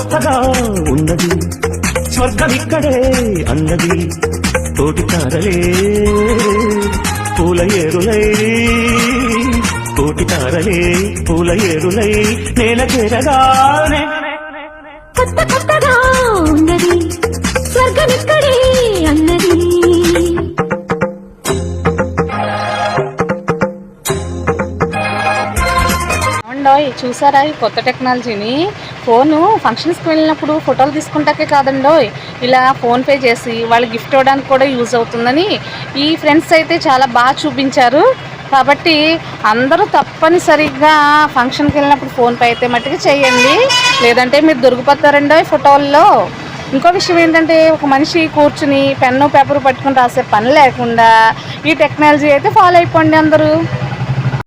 కొత్తగా ఉన్నది. స్వర్గం ఇక్కడే అన్నది. తోటి తారలే. పూల ఏరులై. తోటి తారలే పూల ఏరులై. నేల చేరగానే. కొత్త కొత్తగా అండోయ్ చూసారా ఈ కొత్త టెక్నాలజీని? ఫోను ఫంక్షన్స్కి వెళ్ళినప్పుడు ఫోటోలు తీసుకుంటాకే కాదండోయ్. ఇలా ఫోన్ పే చేసి వాళ్ళు గిఫ్ట్ ఇవ్వడానికి కూడా యూజ్ అవుతుందని ఈ ఫ్రెండ్స్ అయితే చాలా బాగా చూపించారు. కాబట్టి అందరూ తప్పనిసరిగా ఫంక్షన్కి వెళ్ళినప్పుడు ఫోన్పే అయితే మట్టుకు చేయండి. లేదంటే మీరు దొరికిపోతారండో ఫోటోల్లో. ఇంకో విషయం ఏంటంటే ఒక మనిషి కూర్చుని పెన్ను పేపర్ పట్టుకుని రాసే పని లేకుండా ఈ టెక్నాలజీ అయితే ఫాలో అయిపోండి అందరూ.